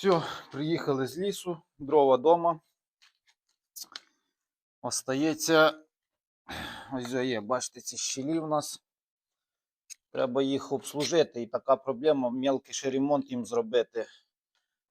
Все, приїхали з лісу, дрова вдома. Остається. Ось є, бачите, ці щілі в нас. Треба їх обслужити. І така проблема мелкий ще ремонт їм зробити.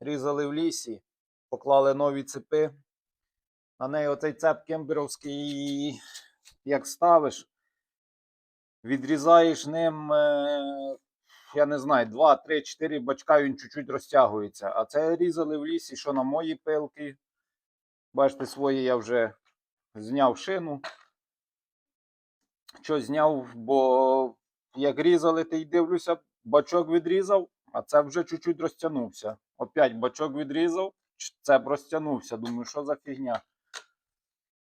Різали в лісі, поклали нові цепи. На неї оцей цеп кемберовський, як ставиш, відрізаєш ним, е, я не знаю, 2, 3, 4 бачка він чуть-чуть розтягується. А це різали в лісі, що на мої пилки. Бачите, свої я вже зняв шину. Що зняв, бо як різали, ти й дивлюся, бачок відрізав, а це вже чуть-чуть розтягнувся. Опять бачок відрізав, це б розтягнувся. Думаю, що за фігня.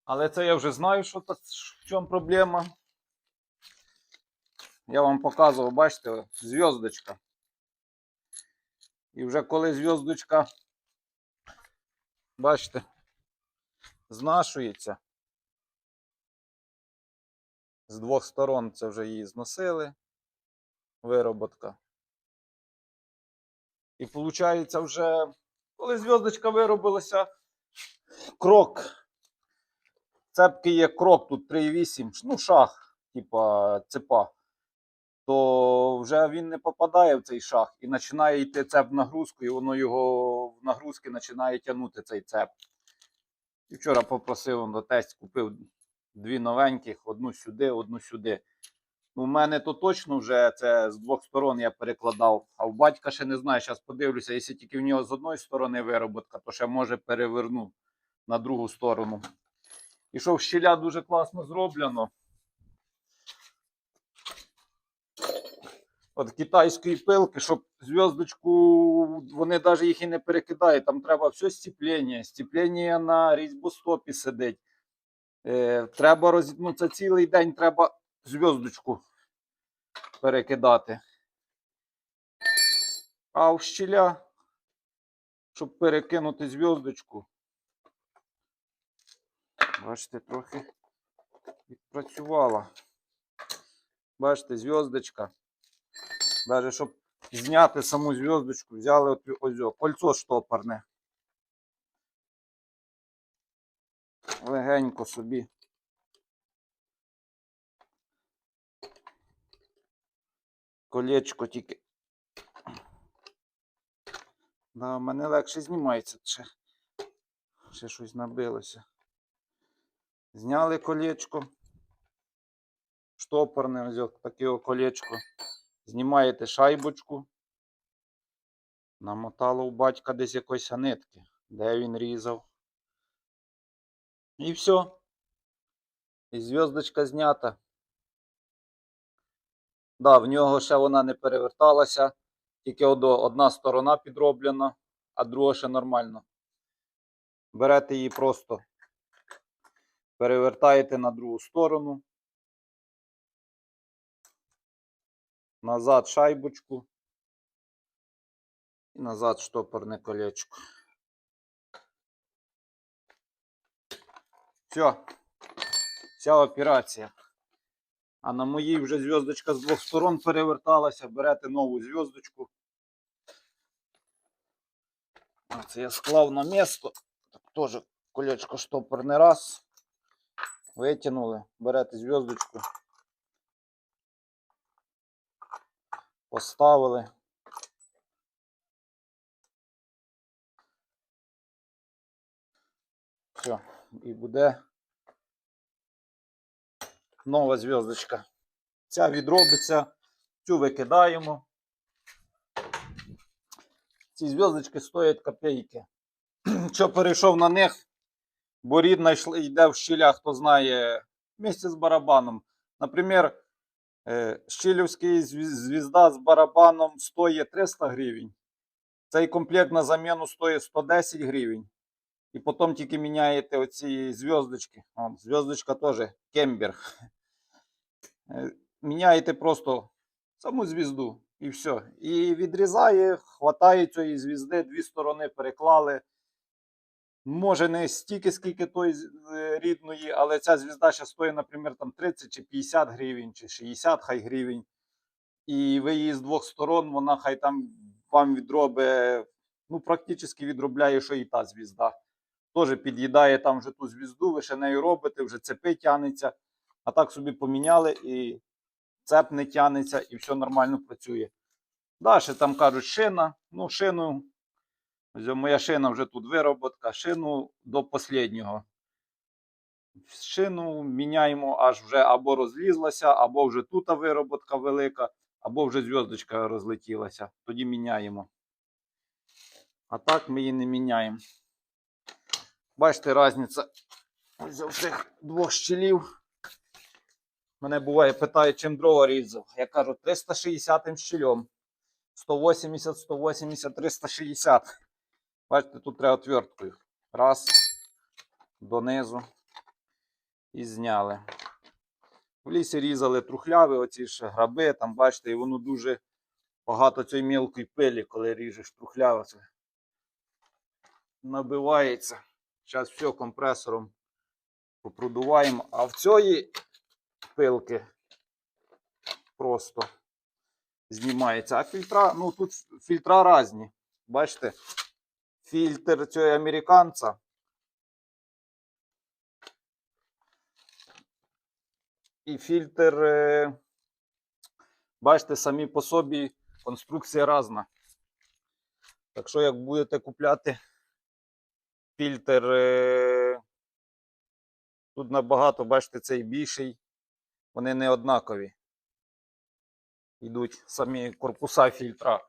Але це я вже знаю, що та- в чому проблема. Я вам показував, бачите, зв'язочка. І вже коли зв'язочка, бачите, знашується. З двох сторон це вже її зносили. Вироботка. І виходить, вже, коли зв'язочка виробилася, крок. Цепки є крок, тут 3,8, ну, шах, типа цепа. То вже він не попадає в цей шах і починає йти цеп в нагрузку, і воно його в нагрузки починає тягнути цей цеп. І вчора попросив до тесть, купив дві новеньких, одну сюди, одну сюди. Ну, У мене то точно вже це з двох сторон я перекладав, а у батька ще не знаю, зараз подивлюся, якщо тільки в нього з одної сторони вироботка, то ще може переверну на другу сторону. І що в щіля дуже класно зроблено. От китайської пилки, щоб зв'язочку, вони навіть їх і не перекидають. Там треба все стіплення. Стіплення на різьбостопі сидить. Е, треба роз... ну, це цілий день треба зв'язочку перекидати. А в щіля, щоб перекинути зв'язочку. Бачите, трохи відпрацювала. Бачите, зв'язочка. Даже щоб зняти саму зв'язочку, взяли от, ось о, кольцо штопорне. Легенько собі. Колечко тільки. Да, в мене легше знімається. Ще, ще щось набилося. Зняли колечко. Штопорне, ось таке колечко. Знімаєте шайбочку. Намотало у батька десь якоїсь нитки, де він різав. І все. І зв'язочка знята. Да, в нього ще вона не переверталася. Тільки одна сторона підроблена, а друга ще нормально. Берете її просто, перевертаєте на другу сторону. Назад шайбочку і назад штопорне колечко. Все, вся операція. А на моїй вже зв'язочка з двох сторон переверталася. Берете нову зв'язочку. Це я склав на місто. Так теж колечко штопорне раз. Витягнули, берете зв'язочку. Поставили. Все, і буде нова зв'язочка. Ця відробиться, цю викидаємо. Ці зв'язочки стоять копійки. Що перейшов на них, бо рідна йде в щілях, хто знає, місце з барабаном. Наприклад, Е, Щілівський звізда з барабаном стоїть 300 гривень. Цей комплект на заміну стоїть 110 гривень. І потім тільки міняєте оці зв'язочки. Зв'язочка теж кембер. Е, Міняєте просто саму звізду і все. І відрізає, хватає цієї звізди, дві сторони переклали. Може, не стільки, скільки той е, рідної, але ця звізда ще стоїть, наприклад, там 30 чи 50 гривень, чи 60 хай гривень. І ви її з двох сторон, вона хай там вам відробить ну, практично відробляє, що і та звізда. Теж під'їдає там вже ту звізду, ви ще нею робите, вже цепи тянеться. А так собі поміняли і цеп не тянеться, і все нормально працює. Далі там кажуть шина. Ну, шину. Ось Моя шина вже тут вироботка. Шину до останнього. Шину міняємо, аж вже або розлізлася, або вже тут вироботка велика, або вже зв'язочка розлетілася. Тоді міняємо. А так ми її не міняємо. Бачите, різниця з цих двох щелів. Мене буває питають, чим дрова різав. Я кажу 360 щелем. 180, 180, 360. Бачите, тут треба отверткою. Раз, донизу. І зняли. В лісі різали трухляви, оці ж граби, там бачите, і воно дуже багато цієї мілкої пилі, коли ріжеш трухляви. Це набивається. Зараз все компресором попродуваємо. А в цієї пилки просто знімається. А фільтра, ну тут фільтра різні. Бачите, фільтр цього американця. І фільтр, е, бачите, самі по собі конструкція різна. Так що, як будете купляти фільтр, е, тут набагато, бачите, цей більший, вони не однакові. Йдуть самі корпуса фільтра.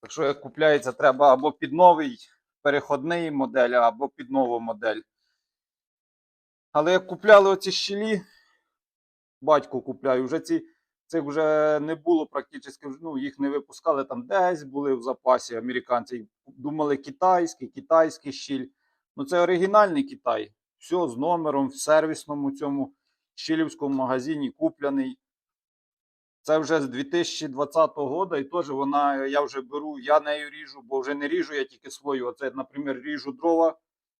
Так що, як купляється, треба або під новий переходний модель, або під нову модель. Але як купляли оці щілі, батько купляю, вже ці, цих вже не було практично, ну, їх не випускали там десь, були в запасі американці. Думали китайський, китайський щіль. Ну це оригінальний Китай. Все з номером в сервісному цьому щілівському магазині купляний. Це вже з 2020 року, і теж вона, я вже беру, я нею ріжу, бо вже не ріжу я тільки свою. Оце, наприклад, ріжу дрова,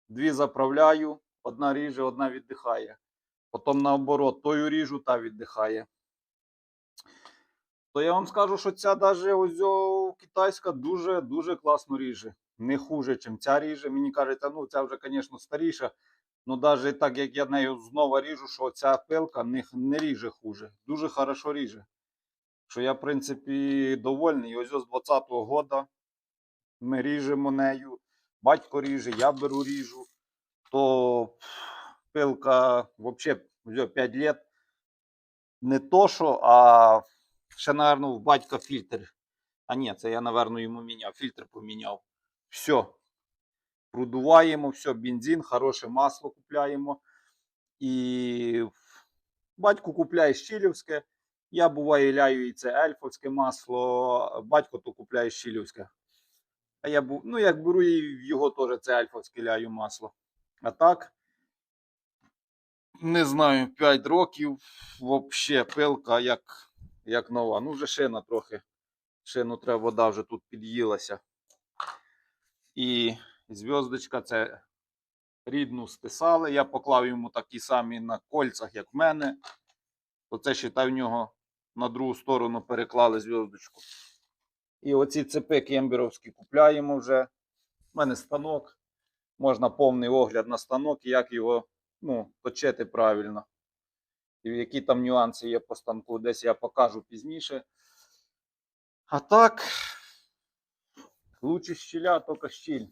дві заправляю, одна ріже, одна віддихає. Потім наоборот, тою ріжу та віддихає. То я вам скажу, що ця даже ось китайська дуже дуже класно ріже. Не хуже, ніж ця ріже. Мені кажеться, ну ця вже, звісно, старіша. Ну, навіть так як я нею знову ріжу, що ця пилка не, не ріже хуже. Дуже хорошо ріже. Що я, в принципі, довольний. Ось з 20-го года ми ріжемо нею. Батько ріже, я беру ріжу. То пилка взагалі 5 лет. Не то, що, а ще, напевно, в батька фільтр. А ні, це я, напевно, йому міняв. Фільтр поміняв. Все. Продуваємо, все, бензин, хороше масло купляємо. І батько купляє щілівське. Я буває ляю і це ельфовське масло. Батько то купляє щілівське. А я бу- ну, як беру і його теж це ельфовське ляю масло. А так, не знаю, 5 років взагалі пилка як, як нова. Ну, вже шина трохи. Шину треба, вода вже тут під'їлася. І зв'язочка це рідну стисали. Я поклав йому такі самі на кольцах, як в мене. То це ще в нього на другу сторону переклали зв'язочку. І оці цепи кемберовські купляємо вже. У мене станок. Можна повний огляд на станок, і як його ну, точити правильно. І які там нюанси є по станку, десь я покажу пізніше. А так, лучше щіля, тільки щіль.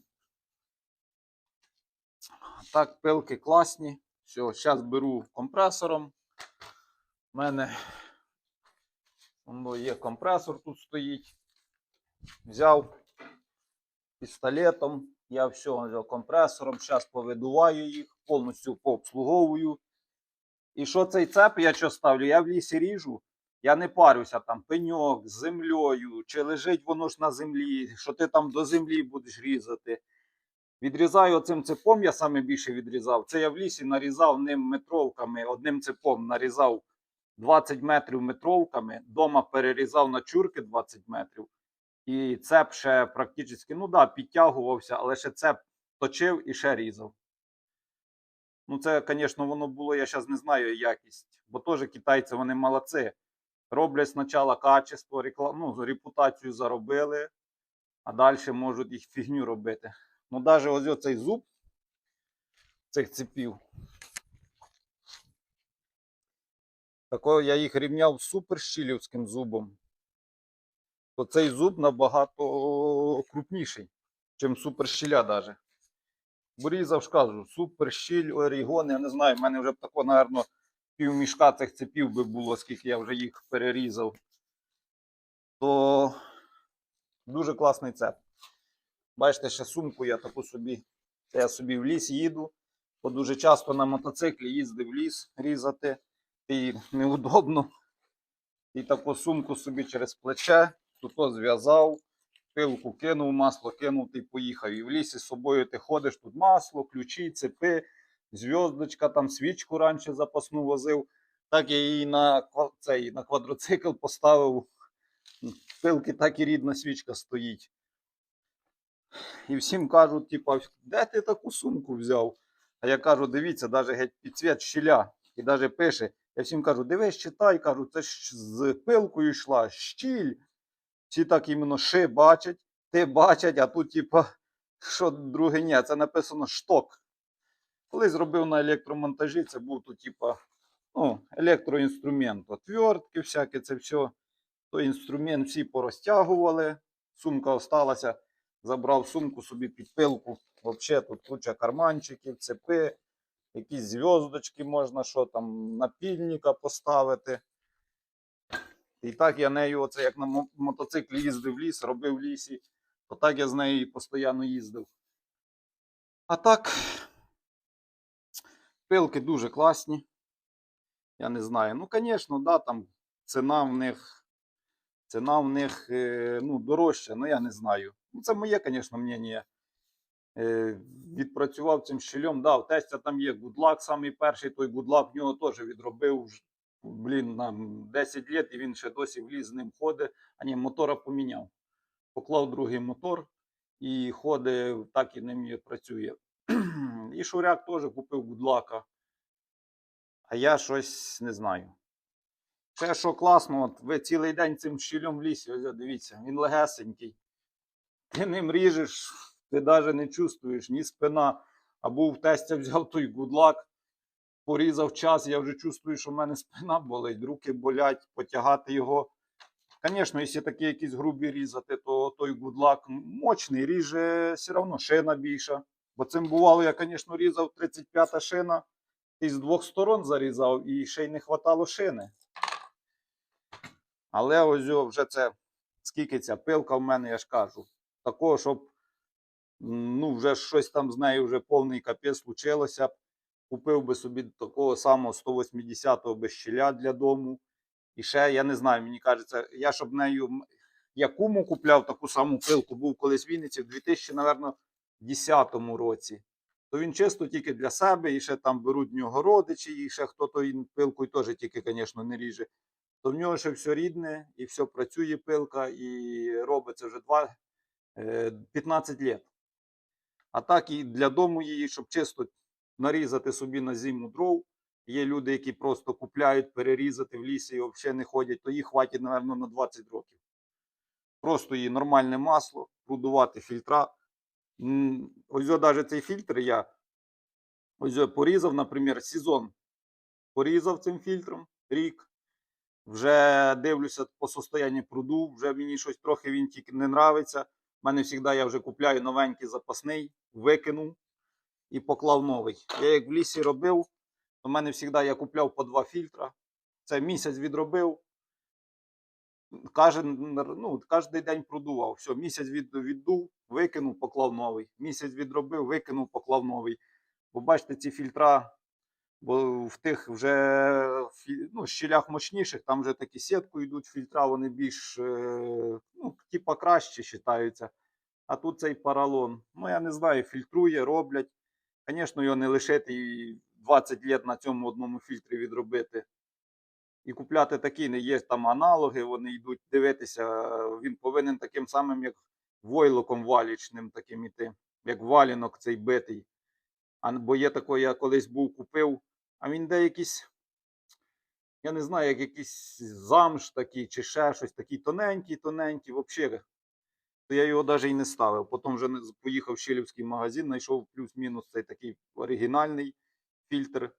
Так, пилки класні. Все, зараз беру компресором. У мене воно є компресор тут стоїть. Взяв пістолетом. Я все взяв компресором. Зараз повидуваю їх, повністю пообслуговую. І що цей цеп я що ставлю? Я в лісі ріжу. Я не парюся там пеньок з землею, чи лежить воно ж на землі, що ти там до землі будеш різати. Відрізаю оцим цепом, я саме більше відрізав. Це я в лісі нарізав ним метровками, одним цепом нарізав 20 метрів метровками, дома перерізав на чурки 20 метрів. І цеп ще практично, ну да, підтягувався, але ще цеп точив і ще різав. Ну, це, звісно, воно було, я зараз не знаю якість, бо теж китайці вони молодці. Роблять спочатку качество, реклам, ну, репутацію заробили, а далі можуть їх фігню робити. Ну, навіть ось оцей зуб цих цепів. Такого я їх рівняв з суперщілівським зубом. То цей зуб набагато крупніший, ніж суперщіля навіть. Бо різав ж кажу, суперщіль, орігон, я не знаю, в мене вже б тако, напевно, півмішка цих цепів би було, скільки я вже їх перерізав. То дуже класний цеп. Бачите, ще сумку я таку собі. Це я собі в ліс їду. Бо дуже часто на мотоциклі їздив в ліс різати. І неудобно. І таку сумку собі через плече, тут зв'язав, пилку кинув, масло кинув ти поїхав. І в лісі з собою ти ходиш, тут масло, ключі, цепи, зв'язочка, там свічку раніше запасну возив. Так я її на, цей, на квадроцикл поставив. Пилки так і рідна свічка стоїть. І всім кажуть, типа, де ти таку сумку взяв? А я кажу, дивіться, навіть геть підсвіт щіля. І навіть пише. Я всім кажу, дивись, читай, кажу, це ж з пилкою йшла, щіль. Всі так іменно ши бачать, ти бачать, а тут, типа, що друге ні, це написано шток. Коли зробив на електромонтажі, це був то, типа, ну, електроінструмент. Отвертки всяке, це все. То інструмент всі порозтягували, сумка осталася. Забрав сумку собі під пилку. Взагалі тут куча карманчиків, цепи, якісь зв'язочки можна, що там, напільника поставити. І так я нею, оце як на мотоциклі їздив в ліс, робив в лісі, то так я з нею постійно їздив. А так, пилки дуже класні. Я не знаю. Ну, звісно, да, там ціна в них, ціна в них е, ну, дорожча, ну я не знаю. Ну, це моє, звісно, мнення. Е, відпрацював цим щелем. Да, в тестя там є гудлак, самий перший той гудлак, в нього теж відробив. Блін, нам 10 років, і він ще досі в ліс з ним ходить. А ні, мотора поміняв. Поклав другий мотор і ходить, так і ним працює. І Шуряк теж купив гудлака. А я щось не знаю. Ще що класно, от ви цілий день цим щілем в лісі, ось дивіться, він легесенький. Ти ним ріжеш, ти навіть не чувствуєш ні спина. Або в тестя взяв той гудлак, порізав час, я вже чувствую, що в мене спина болить, руки болять, потягати його. Звісно, якщо такі якісь грубі різати, то той гудлак мощний, ріже все одно шина більша. Бо цим бувало, я, звісно, різав 35-та шина, і з двох сторон зарізав, і ще й не хватало шини. Але ось вже це, скільки ця пилка в мене, я ж кажу. Такого, щоб ну, вже щось там з нею вже повний капець случилося. Купив би собі такого самого 180-го без щеля для дому. І ще, я не знаю, мені кажеться, я щоб нею. Я куму купляв таку саму пилку, був колись в Вінниці в 2010 році. То він чисто тільки для себе, і ще там беруть в нього родичі, і ще хто то він пилкою теж тільки, звісно, не ріже. То в нього ще все рідне, і все працює пилка, і робиться вже два, е, 15 років. А так і для дому її, щоб чисто нарізати собі на зиму дров. Є люди, які просто купляють перерізати в лісі і взагалі не ходять, то їх хватить, мабуть, на 20 років. Просто її нормальне масло, прудувати фільтра. Ось навіть цей фільтр я ось порізав, наприклад, сезон. Порізав цим фільтром рік. Вже дивлюся по состоянню пруду, вже мені щось трохи він тільки не нравиться. У мене завжди я вже купляю новенький запасний, викинув і поклав новий. Я як в лісі робив, то в мене завжди я купляв по два фільтра. Це місяць відробив. Кожен, ну, кожен день продував. Все, місяць від, віддув, викинув, поклав новий. Місяць відробив, викинув, поклав новий. Бо бачите, ці фільтра, бо в тих вже ну, щілях мощніших, там вже такі сітку йдуть фільтра, вони більш, е, ну, типа краще вважаються. А тут цей паралон. Ну, я не знаю, фільтрує, роблять. Звісно, його не лишити і 20 років на цьому одному фільтрі відробити. І купляти такі не є там аналоги, вони йдуть дивитися. Він повинен таким самим, як войлоком валічним таким іти, як валінок цей битий. А, бо є такий, я колись був купив, а він де якийсь, я не знаю, як якийсь замш такий, чи ще щось такий тоненький, тоненький, взагалі. то я його навіть і не ставив. Потім вже поїхав в Щелівський магазин, знайшов плюс-мінус цей такий оригінальний фільтр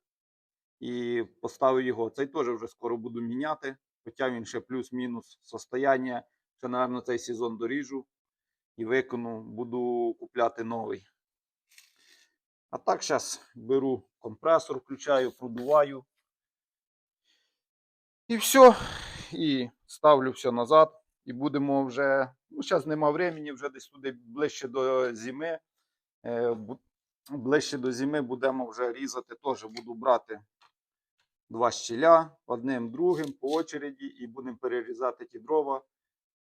і поставив його. Цей теж вже скоро буду міняти, хоча він ще плюс-мінус состояння. Ще, напевно, цей сезон доріжу і викону, буду купляти новий. А так зараз беру компресор, включаю, продуваю. І все. І ставлю все назад. І будемо вже. Ну, зараз нема времени, вже десь туди ближче до зими. Е, ближче до зими будемо вже різати. Теж буду брати два щіля одним другим по очереді, і будемо перерізати ті дрова.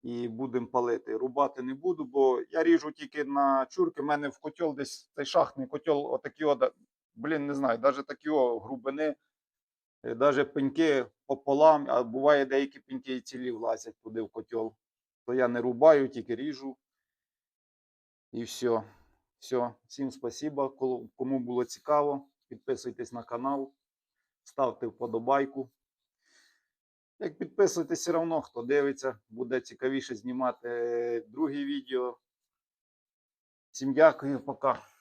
І будемо палити. Рубати не буду, бо я ріжу тільки на чурки. У мене в котел десь цей шахтний котел, отакі, о, да- блін, не знаю, навіть такі о, грубини, навіть пеньки пополам, а буває деякі пеньки і цілі влазять туди в котел. То я не рубаю, тільки ріжу. І все. Все. Всім спасибо. Кому було цікаво, підписуйтесь на канал, ставте вподобайку. Як підписуєтесь, все одно, хто дивиться, буде цікавіше знімати другі відео. Всім дякую, пока.